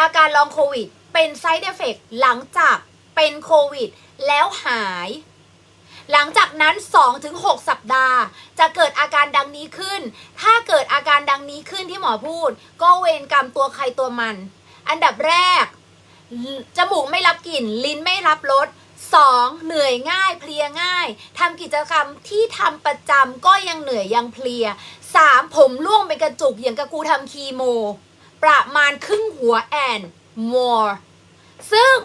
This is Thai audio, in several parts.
อาการลองโควิด เป็นไซ d ์เอฟเฟกหลังจากเป็นโควิด แล้วหาย หลังจากนั้น 2-6 สัปดาห์ จะเกิดอาการดังนี้ขึ้น ถ้าเกิดอาการดังนี้ขึ้นที่หมอพูด ก็เวรกรรมตัวใครตัวมัน อันดับแรก จมูกไม่รับกลิ่น ลิ้นไม่รับรสสองเหนื่อยง่ายเพลียง่ายทำกิจกรรมที่ทำประจำก็ยังเหนื่อยยังเพลียสามผมร่วงเป็นกระจุกอย่างกับกูทำคีโม ประมาณครึ่งหัวแอน more ซึ่ง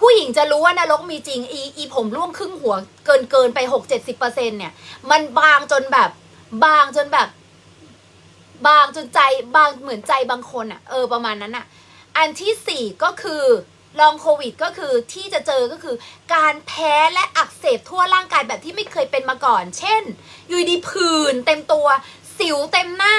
ผู้หญิงจะรู้ว่านรกมีจริง อีอีผมร่วงครึ่งหัวเกินเกินไปหกเจ็ดสิบเปอร์เซ็นเนี่ย มันบางจนแบบ บางจนแบบ บางจนใจบางเหมือนใจบางคนอะเออประมาณนั้นอะอันที่สี่ก็คือลองโควิดก็คือที่จะเจอก็คือ การแพ้และอักเสบทั่วร่างกายแบบที่ไม่เคยเป็นมาก่อน เช่น อยู่ดีผื่นเต็มตัว สิวเต็มหน้า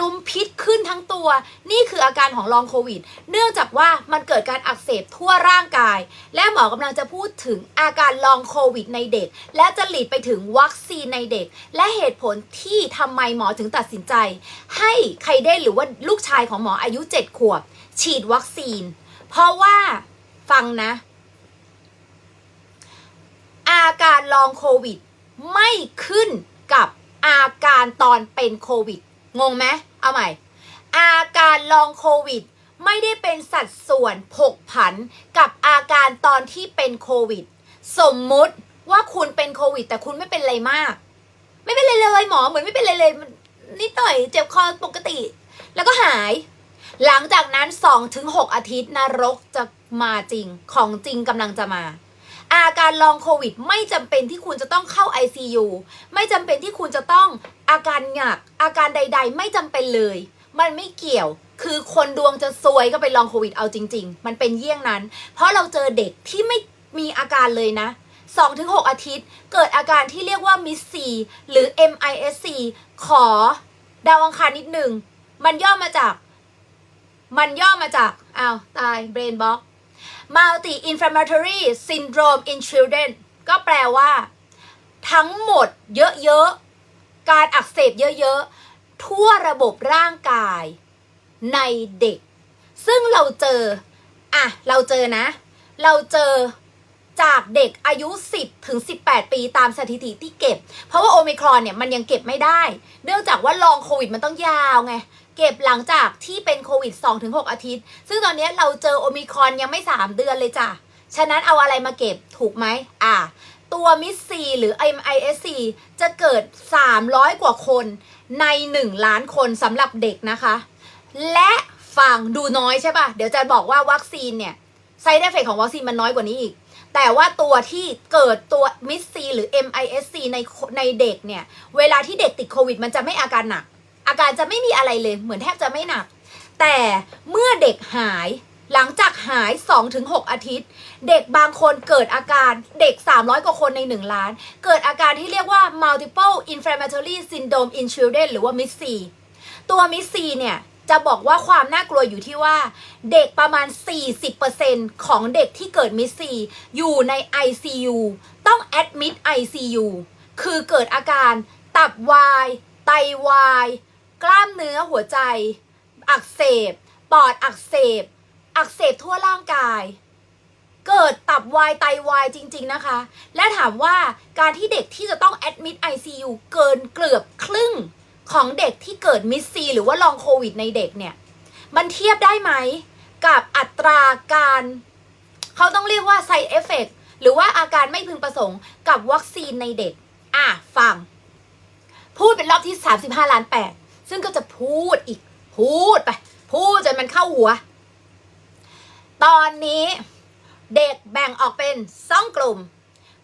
ลมพิษขึ้นทั้งตัว นี่คืออาการของลองโควิด เนื่องจากว่ามันเกิดการอักเสบทั่วร่างกาย และหมอกำลังจะพูดถึงอาการลองโควิดในเด็ก และจะหลีดไปถึงวัคซีนในเด็ก และเหตุผลที่ทำไมหมอถึงตัดสินใจ ให้ใครได้หรือว่าลูกชายของหมออายุ 7 ขวบ ฉีดวัคซีน เพราะว่าฟังนะ อาการลองโควิด ไม่ขึ้นกับ อาการตอนเป็นโควิด งงไหมเอาใหม่ อาการลองโควิด ไม่ได้เป็นสัดส่วนผกผันกับอาการตอนที่เป็นโควิด สมมุติว่าคุณเป็นโควิด แต่คุณไม่เป็นอะไรมาก ไม่เป็นไรเลยหมอเหมือนไม่เป็นไรเลยนนิดหน่อยเจ็บคอปกติ แล้วก็หาย หลังจากนั้น 2-6 อาทิตย์นรกจะมาจริงของจริงกำลังจะมา อาการลองโควิด ไม่จำเป็นที่คุณจะต้องเข้า ICU ไม่จำเป็นที่คุณจะต้องอาการหนัก อาการใด ๆ ไม่จำเป็นเลย มันไม่เกี่ยวคือคนดวงจะซวยก็ไปลองโควิดเอาจริง ๆ มันเป็นเยี่ยงนั้น เพราะเราเจอเด็กที่ไม่มีอาการเลยนะ 2-6 อาทิตย์ เกิดอาการที่เรียกว่ามิสซีหรือ MISC ขอดาวอังคารนิดหนึ่ง มันย่อมาจาก มันย่อมาจาก อ้าว ตายเบรนบ็อก multi inflammatory syndrome in children ก็แปลว่า ทั้งหมดเยอะๆ การอักเสบเยอะๆ ทั่วระบบร่างกายในเด็ก ซึ่งเราเจอ อะ เราเจอนะ เราเจอ จากเด็กอายุ 10 ถึง 18 ปีตามสถิติที่เก็บ เพราะว่าโอมิครอนเนี่ยมันยังเก็บไม่ได้ เนื่องจากว่าลองโควิดมันต้องยาวไง เก็บหลังจากที่เป็นโควิด 2-6 อาทิตย์ ซึ่งตอนนี้เราเจอโอมิครอนยังไม่ 3 เดือนเลยจ้ะ ฉะนั้นเอาอะไรมาเก็บถูกไหมอะตัวมิสซีหรือ MISC จะเกิด 300 กว่าคนใน 1 ล้านคนสำหรับเด็กนะคะ และฟังดูน้อยใช่ปะ่ะ เดี๋ยวจะบอกว่าวัคซีนเนี่ยไซด์เอฟเฟกของวัคซีนมันน้อยกว่านี้อีก แต่ว่าตัวที่เกิดตัวมิสซีหรือ MISC ในในเด็กเนี่ย เวลาที่เด็กติดโควิด มันจะไม่อาการหนัก อาการจะไม่มีอะไรเลย เหมือนแทบจะไม่หนัก แต่เมื่อเด็กหายหลังจากหาย 2-6 อาทิตย์ เด็กบางคนเกิดอาการเด็ก 300 กว่าคนใน 1 ล้าน เกิดอาการที่เรียกว่า multiple inflammatory syndrome in children หรือว่า MIS-C ตัว MIS-C เนี่ย จะบอกว่าความน่ากลัวอยู่ที่ว่า เด็กประมาณ 40%ของเด็กที่เกิด MIS-C อยู่ใน ICU ต้อง admit ICU คือเกิดอาการตับวาย ไตวาย กล้ามเนื้อหัวใจ อักเสบ ปอดอักเสบ อักเสบทั่วร่างกาย เกิดตับวายไตวายจริง ๆนะคะ และถามว่าการที่เด็กที่จะต้องแอดมิด ICU เกินเกือบครึ่ง ของเด็กที่เกิดมิสซีหรือว่าลองโควิดในเด็กเนี่ย มันเทียบได้ไหม กับอัตราการ เขาต้องเรียกว่า side effect หรือว่าอาการไม่พึงประสงค์กับวัคซีนในเด็ก อะ ฟัง พูดเป็นรอบที่ 35 ล้านแปดซึ่งก็จะพูดอีก พูดไป พูดจนมันเข้าหัว ตอนนี้เด็กแบ่งออกเป็นสองกลุ่ม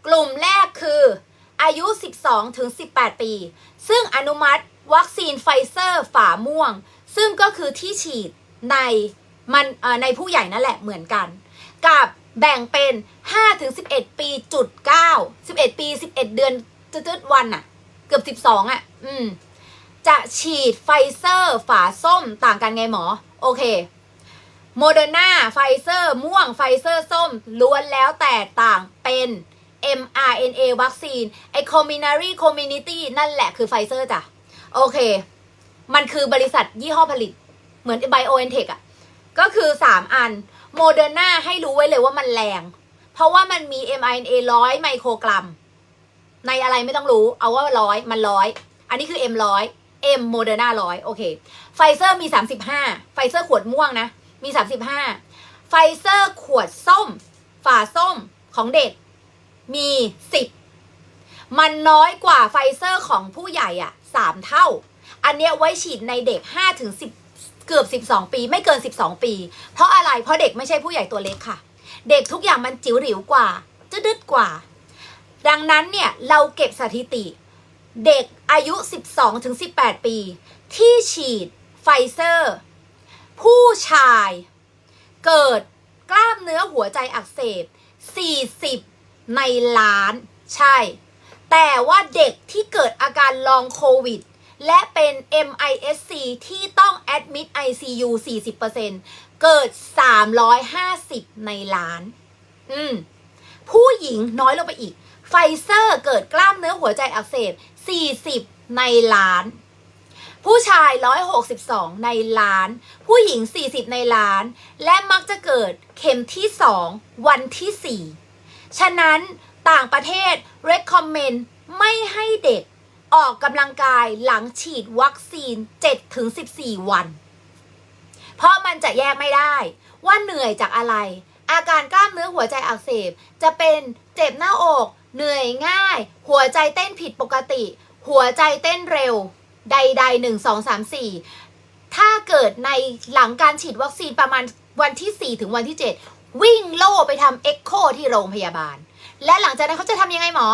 กลุ่มแรกคืออายุ 12 ถึง 18 ปี ซึ่งอนุมัติ วัคซีนไฟเซอร์ฝาม่วง ซึ่งก็คือที่ฉีดในมันในผู้ใหญ่นั่นแหละเหมือนกัน กับแบ่งเป็น5ถึง11 ปีจุด9 11 ปี 11 เดือนจุดๆวันอะเกือบ 12อะอืมจะฉีดไฟเซอร์ฝาส้มต่างกันไงหมอ โอเคโมเดอร์นาไฟเซอร์ม่วงไฟเซอร์ส้ม ล้วนแล้วแต่ต่างเป็น mRNA วัคซีนไอ Comirnaty Community นั่นแหละคือไฟเซอร์จ้ะ โอเค มันคือบริษัทยี่ห้อผลิต เหมือน BioNTech อะก็คือ3อันโมเดอร์นาให้รู้ไว้เลยว่ามันแรง เพราะว่ามันมี mRNA ร้อยไมโครกรัม ในอะไรไม่ต้องรู้ เอาว่าร้อยมันร้อย อันนี้คือ M ร้อย M โมเดอร์นาร้อยโอเค ไฟเซอร์มี 35 ไฟเซอร์ขวดม่วงนะ มี 35 ไฟเซอร์ขวดส้ม ฝาส้มของเด็ก มี 10 มันน้อยกว่าไฟเซอร์ของผู้ใหญ่อะ 3 เท่า อันเนี้ยไว้ฉีดในเด็ก5ถึง10 เกือบ 12 ปี ไม่เกิน 12 ปี เพราะอะไรเพราะเด็กไม่ใช่ผู้ใหญ่ตัวเล็กค่ะ เด็กทุกอย่างมันจิ๋วหริวกว่าจะดึดกว่า ดังนั้นเนี่ยเราเก็บสถิติ เด็กอายุ 12ถึง18 ปี ที่ฉีดไฟเซอร์ ผู้ชาย เกิดกล้ามเนื้อหัวใจอักเสบ 40 ในล้าน ใช่ แต่ว่าเด็กที่เกิดอาการลองโควิด และเป็น MISC ที่ต้อง admit ICU 40%เกิด 350 ในล้าน อืม ผู้หญิงน้อยลงไปอีก ไฟเซอร์เกิดกล้ามเนื้อหัวใจอักเสบ 40 ในล้าน ผู้ชาย 162 ในล้าน ผู้หญิง 40 ในล้าน และมักจะเกิดเข็มที่ 2 วันที่ 4 ฉะนั้น ต่างประเทศ recommend ไม่ให้เด็กออกกำลังกายหลังฉีดวัคซีน 7-14 วัน เพราะมันจะแยกไม่ได้ ว่าเหนื่อยจากอะไร อาการกล้ามเนื้อหัวใจอักเสบ จะเป็นเจ็บหน้าอก เหนื่อยง่าย หัวใจเต้นผิดปกติ หัวใจเต้นเร็ว ใดๆหนึ่งสองสามสี่ถ้าเกิดในหลังการฉีดวัคซีนประมาณวันที่ 4 ถึงวันที่ 7 วิ่งโล่ไปทำเอ็กโคที่โรงพยาบาล และหลังจากนั้นเขาจะทำยังไงหมอ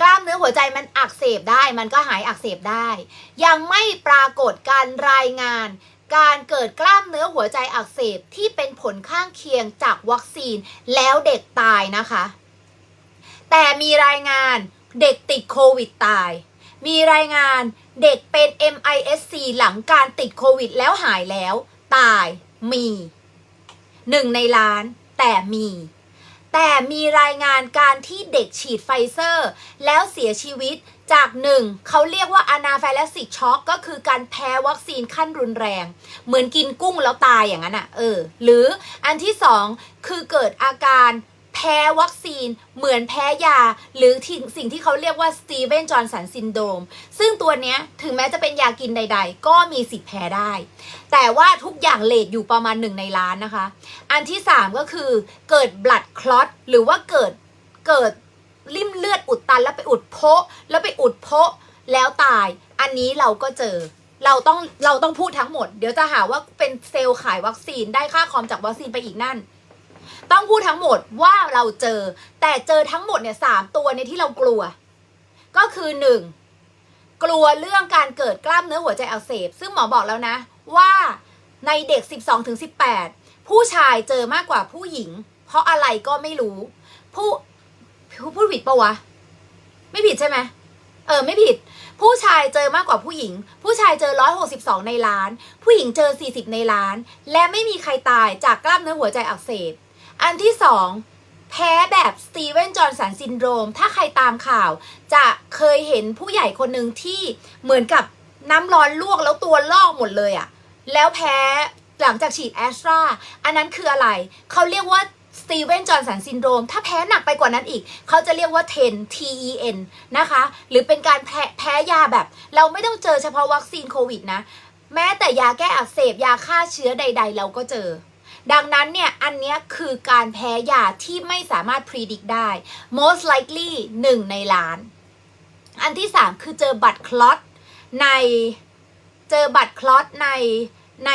กล้ามเนื้อหัวใจมันอักเสบได้ มันก็หายอักเสบได้ ยังไม่ปรากฏการรายงาน การเกิดกล้ามเนื้อหัวใจอักเสบที่เป็นผลข้างเคียงจากวัคซีนแล้วเด็กตายนะคะ แต่มีรายงานเด็กติดโควิดตาย มีรายงานเด็กเป็น MISC หลังการติดโควิดแล้วหายแล้ว ตายมีหนึ่งในล้านแต่มี แต่มีรายงานการที่เด็กฉีดไฟเซอร์ แล้วเสียชีวิตจากหนึ่งเขาเรียกว่าอนาไฟลสิกช็อกก็คือการแพ้วัคซีนขั้นรุนแรง เหมือนกินกุ้งแล้วตายอย่างนั้นอะเออหรืออันที่สองคือเกิดอาการ แพ้วัคซีนเหมือนแพ้ยา หรือสิ่งที่เขาเรียกว่าสตีเวนจอห์นสันซินโดรมซึ่งตัวเนี้ยถึงแม้จะเป็นยากินใด ๆ ก็มีสิทธิ์แพ้ได้ แต่ว่าทุกอย่างเลทอยู่ประมาณหนึ่งในล้านนะคะ อันที่สามก็คือเกิดบลัดคลอตหรือว่าเกิดเกิดริ่มเลือดอุดตันแล้วไปอุดโพะแล้วไปอุดโพะแล้วตาย อันนี้เราก็เจอเราต้องเราต้องพูดทั้งหมด เดี๋ยวจะหาว่าเป็นเซลล์ขายวัคซีนได้ค่าคอมจากวัคซีนไปอีกนั่น ต้องพูดทั้งหมดว่าเราเจอ แต่เจอทั้งหมดเนี่ยสามตัวเนี่ยที่เรากลัว ก็คือหนึ่งกลัวเรื่องการเกิดกล้ามเนื้อหัวใจอักเสบ ซึ่งหมอบอกแล้วนะ ว่าในเด็ก 12ถึงผู้ชายเจอมากกว่าผู้หญิง เพราะอะไรก็ไม่รู้ผู้ ผู้พูดผิดปะวะ ไม่ผิดใช่ไหมเออ ไม่ผิด ผู้ชายเจอมากกว่าผู้หญิง ผู้ชายเจอ 162 ในล้าน ผู้หญิงเจอ 40 ในล้าน และไม่มีใครตายจากกล้ามเนื้อหัวใจอักเสบ อันที่สองแพ้แบบสตีเวนจอห์นสันซินโดรม ถ้าใครตามข่าว จะเคยเห็นผู้ใหญ่คนหนึ่งที่เหมือนกับน้ำร้อนลวกแล้วตัวลอกหมดเลยอะแล้วแพ้หลังจากฉีดแอสตราอันนั้นคืออะไร เขาเรียกว่าสตีเวนจอห์นสันซินโดรม ถ้าแพ้หนักไปกว่านั้นอีก เขาจะเรียกว่า10 TEN นะคะ หรือเป็นการแพ้แพ้ยาแบบ เราไม่ต้องเจอเฉพาะวัคซีนโควิดนะ แม้แต่ยาแก้อักเสบยาฆ่าเชื้อใด ๆ เราก็เจอ ดังนั้นเนี่ย อันนี้คือการแพ้ยาที่ไม่สามารถ predict ได้ most likely 1 ในล้าน อันที่ 3 คือเจอบัตรคลอตในเจอบัตรคลอตในใน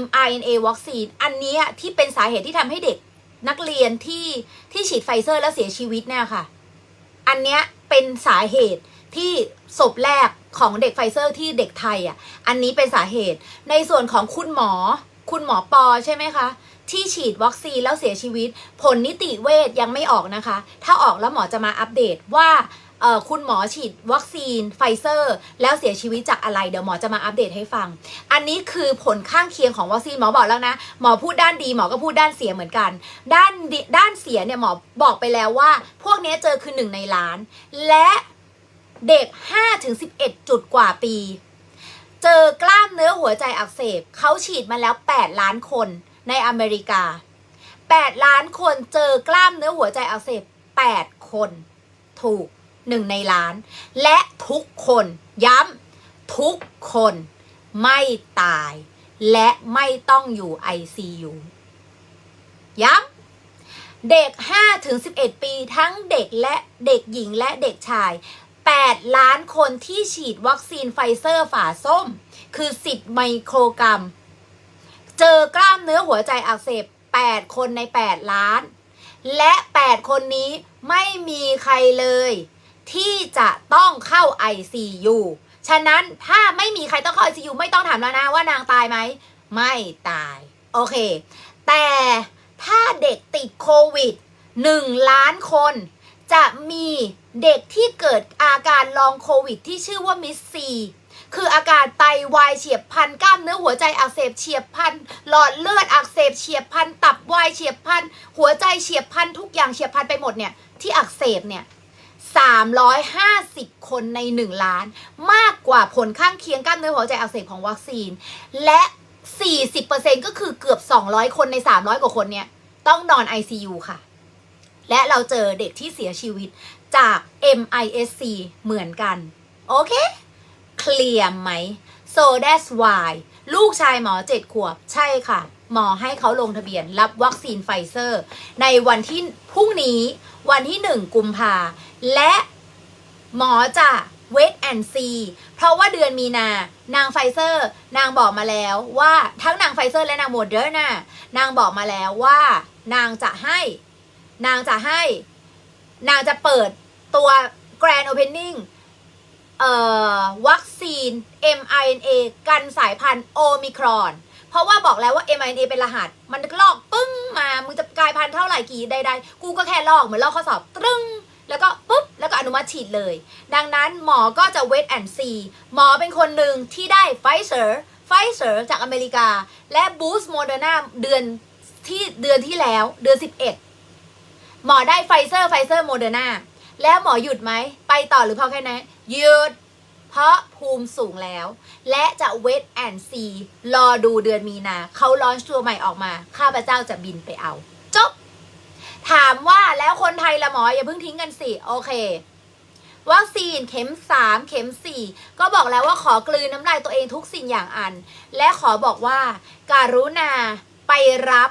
mRNA วัคซีน อันนี้ที่เป็นสาเหตุที่ทำให้เด็กนักเรียนที่ที่ฉีดไฟเซอร์แล้วเสียชีวิตเนี่ยค่ะ อันเนี้ยเป็นสาเหตุที่ศพแรกของเด็กไฟเซอร์ที่เด็กไทยอะ อันนี้เป็นสาเหตุในส่วนของคุณหมอ คุณหมอปอใช่ไหมคะ ที่ฉีดวัคซีนแล้วเสียชีวิต ผลนิติเวชยังไม่ออกนะคะ ถ้าออกแล้วหมอจะมาอัปเดตว่าคุณหมอฉีดวัคซีนไฟเซอร์ แล้วเสียชีวิตจากอะไร เดี๋ยวหมอจะมาอัปเดตให้ฟัง อันนี้คือผลข้างเคียงของวัคซีนหมอบอกแล้วนะ หมอพูดด้านดีหมอก็พูดด้านเสียเหมือนกัน ด้านด้านเสียเนี่ยหมอบอกไปแล้วว่า พวกนี้เจอคือหนึ่งในล้าน และเด็ก5ถึง11 จุดกว่าปี เจอกล้ามเนื้อหัวใจอักเสบเขาฉีดมาแล้ว 8 ล้านคนในอเมริกา 8 ล้านคนเจอกล้ามเนื้อหัวใจอักเสบ 8 คน ถูกหนึ่งในล้าน และทุกคนย้ำทุกคนไม่ตาย และไม่ต้องอยู่ ICU ย้ำเด็ก 5-11 ปีทั้งเด็กและเด็กหญิงและเด็กชาย 8 ล้านคนที่ฉีดวัคซีนไฟเซอร์ฝาส้ม คือ 10 ไมโครกรัม เจอกล้ามเนื้อหัวใจอักเสบ 8 คนใน 8 ล้าน และ 8 คนนี้ไม่มีใครเลย ที่จะต้องเข้า ICU ฉะนั้นถ้าไม่มีใครต้องเข้า ICU ไม่ต้องถามแล้วนะว่านางตายไหม ไม่ตาย โอเค แต่ถ้าเด็กติดโควิด 1 ล้านคน จะมีเด็กที่เกิดอาการลองโควิด ที่ชื่อว่ามิสซีคืออาการไตวายเฉียบพลันกล้ามเนื้อหัวใจอักเสบเฉียบพลันหลอดเลือดอักเสบเฉียบพลันตับวายเฉียบพลันหัวใจเฉียบพลันทุกอย่างเฉียบพลันไปหมดเนี่ยที่อักเสบเนี่ย350 คนใน 1 ล้าน มากกว่าผลข้างเคียงกล้ามเนื้อหัวใจอักเสบของวัคซีน และ 40%ก็คือเกือบ 200 คนใน 300 กว่าคนเนี่ย ต้องนอน ICU ค่ะ และเราเจอเด็กที่เสียชีวิตจาก MISC เหมือนกัน โอเค เคลียร์ไหม so that's why ลูกชายหมอเจ็ดขวบ ใช่ค่ะ หมอให้เขาลงทะเบียนรับวัคซีนไฟเซอร์ ในวันที่พรุ่งนี้วันที่หนึ่งกุมภาและหมอจะเวทแอนซีเพราะว่าเดือนมีนา นางไฟเซอร์ นางบอกมาแล้วว่าทั้งนางไฟเซอร์และนางโมเดอร์นานางบอกมาแล้วว่านางจะให้ นางจะให้ นางจะเปิดตัว Grand Opening เอ่อวัคซีน mRNA กันสายพันธุ์โอมิครอน เพราะว่าบอกแล้วว่า mRNA เป็นรหัส มันลอกปึ้งมา มึงจะกลายพันธุ์เท่าไหร่กี่ใดๆ กูก็แค่ลอกเหมือนลอกข้อสอบตรึ้งแล้วก็ปุ๊บ แล้วก็อนุมัติฉีดเลย ดังนั้นหมอก็จะเวทแอนซีหมอเป็นคนหนึ่งที่ได้ไฟเซอร์ไฟเซอร์จากอเมริกา และบูสต์โมเดอร์นาเดือนที่เดือนที่แล้วเดือน 11 หมอได้ไฟเซอร์ไฟเซอร์โมเดอร์นาแล้วหมอหยุดไหม ไปต่อหรือพอแค่นั้นหยุด เพราะภูมิสูงแล้ว และจะเวทแอนซีรอดูเดือนมีนา เขาลอนตัวใหม่ออกมา ข้าพเจ้าจะบินไปเอา จบ ถามว่าแล้วคนไทยละหมอ อย่าเพิ่งทิ้งกันสิ โอเควัคซีนเข็ม 3 เข็ม 4 ก็บอกแล้วว่าขอกลืนน้ำลายตัวเองทุกสิ่งอย่างอัน และขอบอกว่าการุณาไปรับ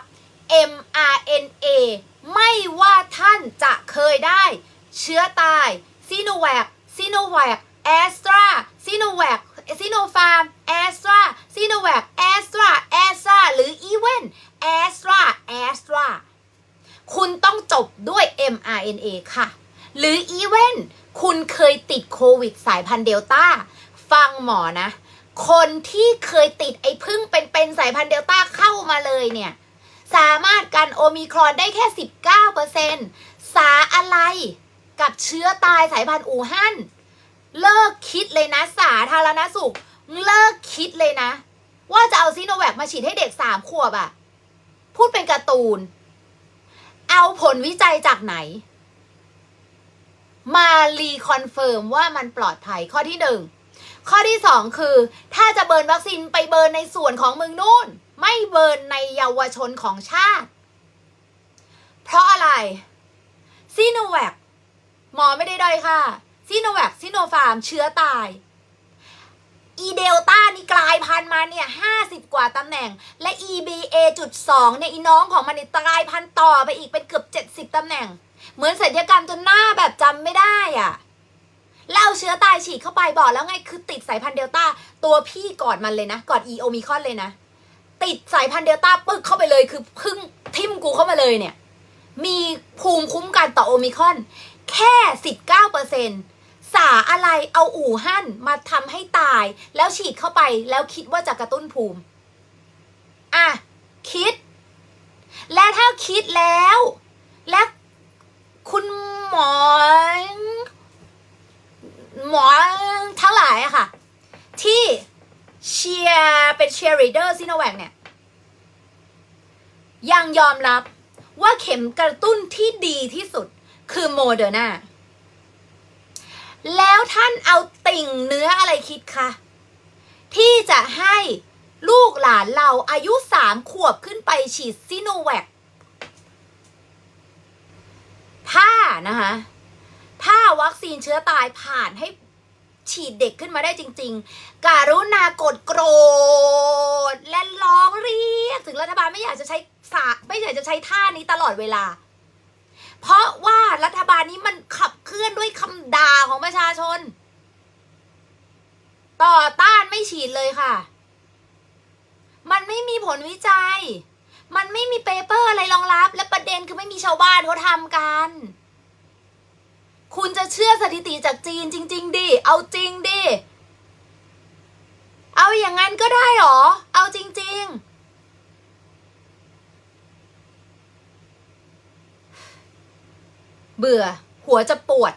mRNA ไม่ว่าท่านจะเคยได้ เชื้อตายซีโนแวคซีโนแวคแอสตราซีโนแวคซีโนฟาร์มแอสตราซีโนแวคแอสตราแอสตราหรืออีเวนแอสตราแอสตราคุณต้องจบด้วย mRNA ค่ะ หรืออีเวนคุณเคยติดโควิดสายพันธุ์เดลต้า ฟังหมอนะ คนที่เคยติดไอ้พึ่งเป็นๆสายพันธุ์เดลต้าเข้ามาเลยเนี่ย สามารถกันโอมิครอนได้แค่ 19%สาอะไรกับเชื้อตายสายพันธุ์อู่ฮั่นเลิกคิดเลยนะสาธารณสุขเลิกคิดเลยนะ ว่าจะเอาซีโนแวคมาฉีดให้เด็กสามขวบอะพูดเป็นการ์ตูน เอาผลวิจัยจากไหน มารีคอนเฟิร์มว่ามันปลอดภัยข้อที่หนึ่งข้อที่สองคือ ถ้าจะเบิร์นวัคซีนไปเบิร์นในส่วนของมืองนู่น ไม่เบิร์นในเยาวชนของชาติ เพราะอะไรซีโนแวคหมอไม่ได้ด้อยค่ะซีโนแวคซีโนฟาร์มเชื้อตาย อีเดลต้านี่กลายพันธุ์มาเนี่ยห้าสิบกว่าตำแหน่ง และ EBA จุดสองเนี่ยอีน้องของมันเนี่ยกลายพันธุ์ต่อไปอีกเป็นเกือบเจ็ดสิบตำแหน่ง เหมือนศัลยกรรมจนหน้าแบบจำไม่ได้อะแล้วเอาเชื้อตายฉีดเข้าไปบอกแล้วไงคือติดสายพันธุ์เดลต้าตัวพี่ก่อนมันเลยนะ ก่อนอีโอมิคอนเลยนะ ติดสายพันธุ์เดลต้าปึ๊กเข้าไปเลยคือพึ่งทิมกูเข้ามาเลยเนี่ย มีภูมิคุ้มกันต่อโอมิคอน แค่สิบเก้าเปอร์เซ็นสาอะไรเอาอู่ฮั่นมาทำให้ตาย แล้วฉีดเข้าไปแล้วคิดว่าจะกระตุ้นภูมิ อะ คิด และถ้าคิดแล้ว และคุณหมอ หมอทั้งหลายอะค่ะ ที่ เชียร์เป็นเชียร์รีเดอร์ซิโนแวคเนี่ย ยังยอมรับว่าเข็มกระตุ้นที่ดีที่สุดคือโมเดอร์นาแล้วท่านเอาติ่งเนื้ออะไรคิดคะที่จะให้ลูกหลานเราอายุสามขวบขึ้นไปฉีดซิโนแวคถ้านะคะ ถ้าวัคซีนเชื้อตายผ่านให้ ฉีดเด็กขึ้นมาได้จริง ๆ การุณากดโกรธ และร้องเรียก ถึงรัฐบาลไม่อยากจะใช้สาไม่อยากจะใช้ท่านี้ตลอดเวลา เพราะว่ารัฐบาลนี้มันขับเคลื่อนด้วยคำด่าของประชาชน ต่อต้านไม่ฉีดเลยค่ะ มันไม่มีผลวิจัย มันไม่มีเปเปอร์อะไรรองรับ และประเด็นคือไม่มีชาวบ้านเขาทำกัน คุณจะเชื่อสถิติจากจีนจริง ๆ ดิ เอาจริงดิ เอาอย่างนั้นก็ได้หรอ เอาจริง ๆเบื่อ หัวจะปวด